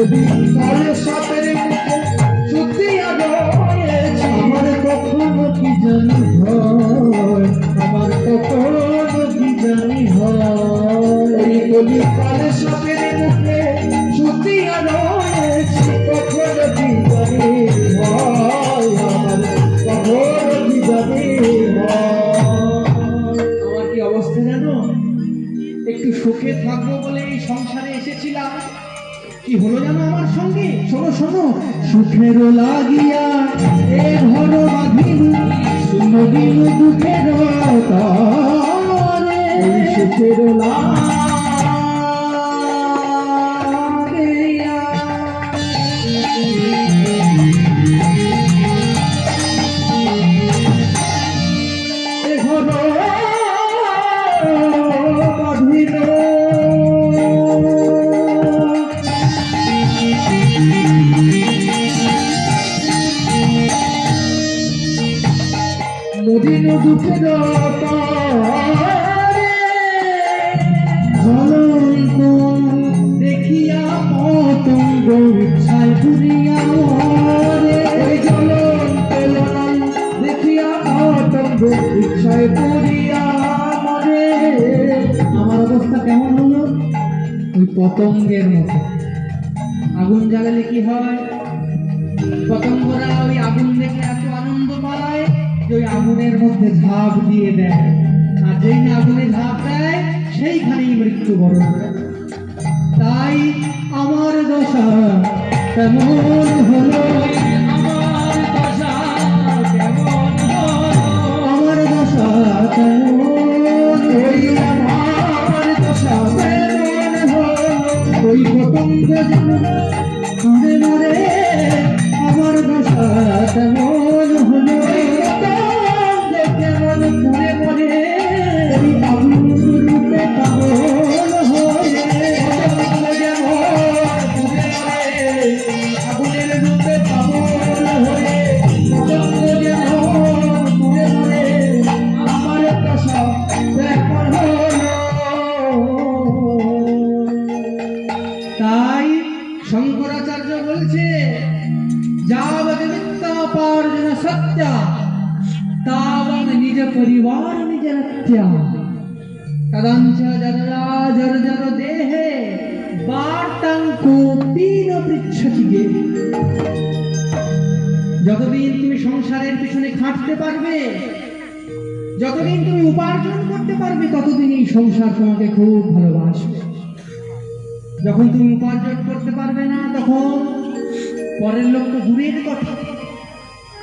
যদি কালে সাপের সুখের লাগিয়া এ ঘর বাঁধিল শুনবিল দুঃখের সুখের লাগিয়া মদিন দুঃখের জ্বলন্ত দেখিয়া পতঙ্গ ইচ্ছায় ঘুরিয়া মরে জ্বলন্ত দেখিয়া পতঙ্গ ইচ্ছায় ঘুরিয়া মরে আমার অবস্থা কেমন হলো? ওই পতঙ্গের মতো। আগুন জ্বালালে কি হয়? পতঙ্গরা ওই আগুন দেখে ওই আগুনের মধ্যে ঝাঁপ দিয়ে দেয়। আর যেই আগুনে ঝাঁপ দেয়, সেইখানেই মৃত্যুবরণ করে। তাই আমার দশা কেমন হলো? আমার দশা হলো? আমার দশা ওই পতঙ্গ মরে, আমার দশা কেমন নিজ রক্ষা তদঞ্চ জররা জর জর দেহে বার্তাং কোপি ন যতদিন তুমি সংসারের পিছনে খাটতে পারবে। যতদিন তুমি উপার্জন করতে পারবে, ততদিন এই সংসার তোমাকে খুব ভালোবাসবে। যখন তুমি উপার্জন করতে পারবে না, তখন পরের লোক তো দূরের কথা।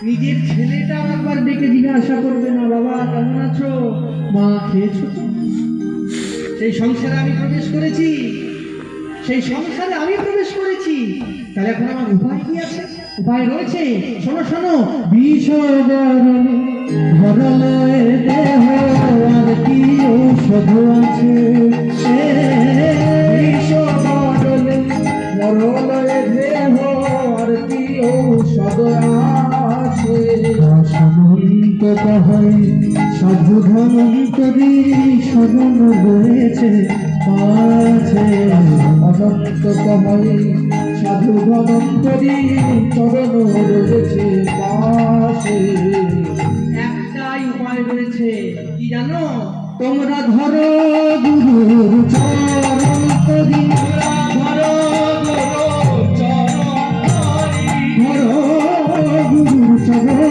নিজের ছেলেটা একবার ডেকে জিজ্ঞাসা করবে না, বাবা, কেমন আছো? মা, খেয়েছো সেই সংসারে আমি প্রবেশ করেছি। সেই সংসারে আমি প্রবেশ করেছি। তাহলে এখন আমার উপায় কি আছে? উপায় রয়েছে? শোনো শোনো। ভরলয়ে দেহ আর কি ঔষধ আছে? সমন্ত কহই সাধু ধনন্তরী শরণ রয়েছে আছে অনন্ত চরণ রয়েছে একটাই উপায় রয়েছে, কি জানো? তোমরা ধরো গুরুর চরণ ধরো গুরুর চরণ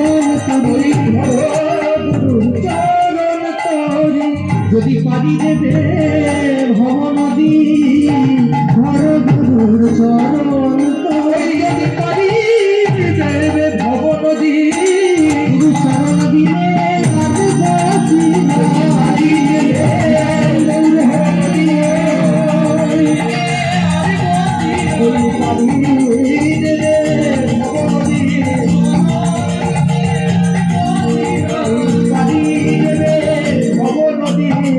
পারি দেবে ভবনদী ধর গুরুর চরণ করি যদি পারি দেবে ভবনদী গুরু চরণ দিলে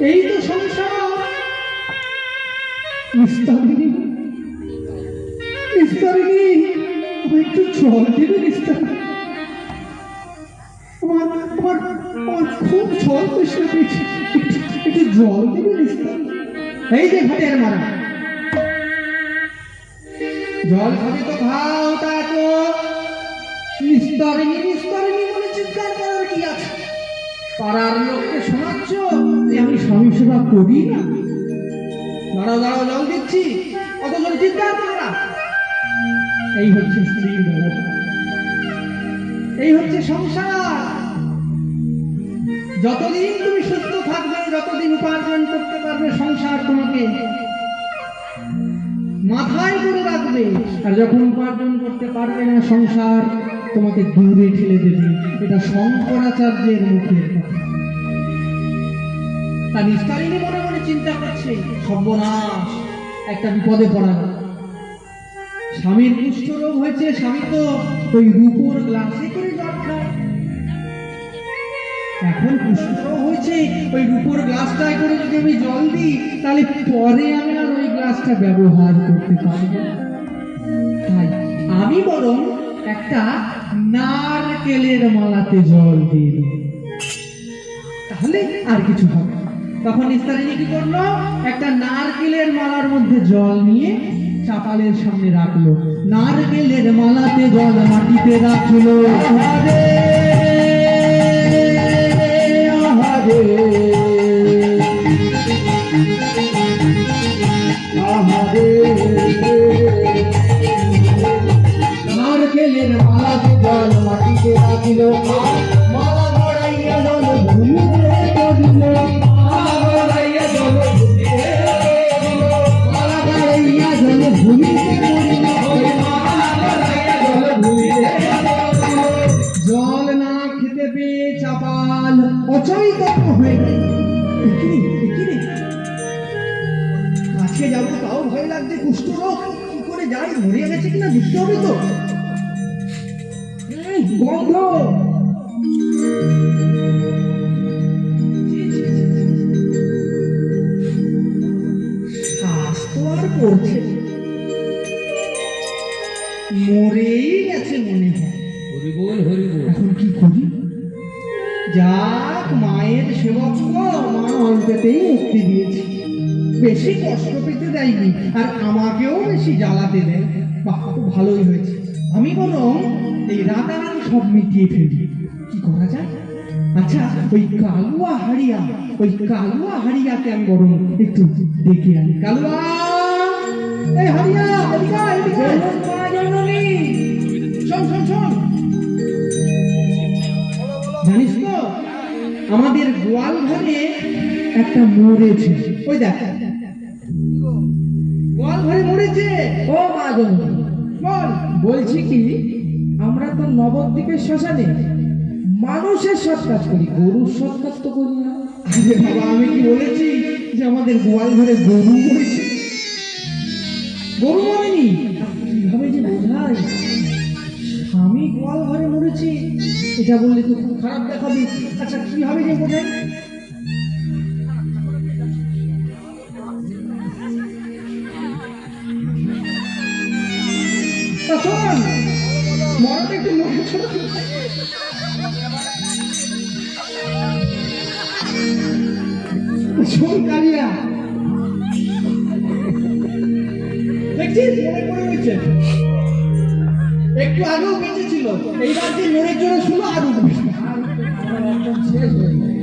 এই তো সংসার নিস্তারিণী নিস্তারিণী একটু জল দেবে নিস্তারিণী আমার বলে চিৎকার করার কি আছে? পাড়ার লোককে শোনাচ্ছ? যে আমি স্বামী সেবা করি না দাঁড়াও দাঁড়াও, জল দিচ্ছি। অত জল? চিৎকার করো এই হচ্ছে স্ত্রীর ব্যবহার। এই হচ্ছে সংসার। যতদিন তুমি সুস্থ থাকবে, যতদিন উপার্জন করতে পারবে, সংসার তোমাকে মাথায় করে রাখবে। আর যখন উপার্জন করতে পারবে না, সংসার তোমাকে দূরে ঠেলে দেবে। এটা শঙ্করাচার্যের মুখের কথা। তা নিস্তারিণী মনে মনে চিন্তা করছে, সর্বনাশ, একটা বিপদে পড়া স্বামীর কুষ্ঠ রোগ হয়েছে, স্বামী তো ওই রূপোর গ্লাসে করে জল খায় এখন কুষ্ঠরোগ হয়েছে, ওই রূপোর গ্লাসটায় করে যদি আমি জল দিই, তাহলে পরে আমি আর ওই গ্লাসটা ব্যবহার করতে পারব। তাই আমি বরং একটা নারকেলের মালাতে জল দিয়ে দিই তাহলে আর কিছু হবে। তখন নিস্তারিণী কি করল? একটা নারকেলের মালার মধ্যে জল নিয়ে চাপালের সামনে রাখল। নারকেলের মালাতে জল মাটিতে রাখল। আহারে আহারে। নারকেলের মালাতে জল মাটিতে রাখিল। চাপাল অচৈতন্য হয়ে গেল। কাছে যাব তাও ভয় লাগছে, কুষ্ঠ রোগ। কি করে যাই, মরে গেছে কিনা দেখতে হবে তো গন্ধ মুক্তি দিয়েছে। বেশি কষ্ট পেতে দেয়নি, আর আমাকেও বেশি জ্বালাতে দেয় বাহ ভালোই হয়েছে। আমি বরং এই রাতারাতি সব মিটিয়ে ফেলি। কি করা যায়? আচ্ছা ওই কালুয়া হাড়িয়া, ওই কালুয়া হাড়িয়াকে আমি বরং একটু ডেকে আনি। কালুয়া! এই হাড়িয়া, এদিকে এদিকে জানিস তো, আমাদের গোয়াল ঘরে একটা মরেছে। ওই দেখ। গোয়াল ঘরে মরেছে। ও মা জননী বল। বলছি কি আমরা তো নবদ্বীপের শ্মশানে মানুষের সৎ কাজ করি গরুর সৎ কাজ তো করি না। আরে বাবা আমি কি বলেছি যে আমাদের গোয়াল ঘরে গরু মরেছে? গরু মরেনি? কীভাবে যে বোঝাই স্বামী গোয়াল ঘরে মরেছে এটা বললে তো খুব খারাপ দেখাবে। আচ্ছা কীভাবে যে বোঝাই ছোট দেখছিস? মনে একটু আগেও বেঁচে ছিল। এইবার যে মেয়ের জন্য শুনো আর শেষ হয়ে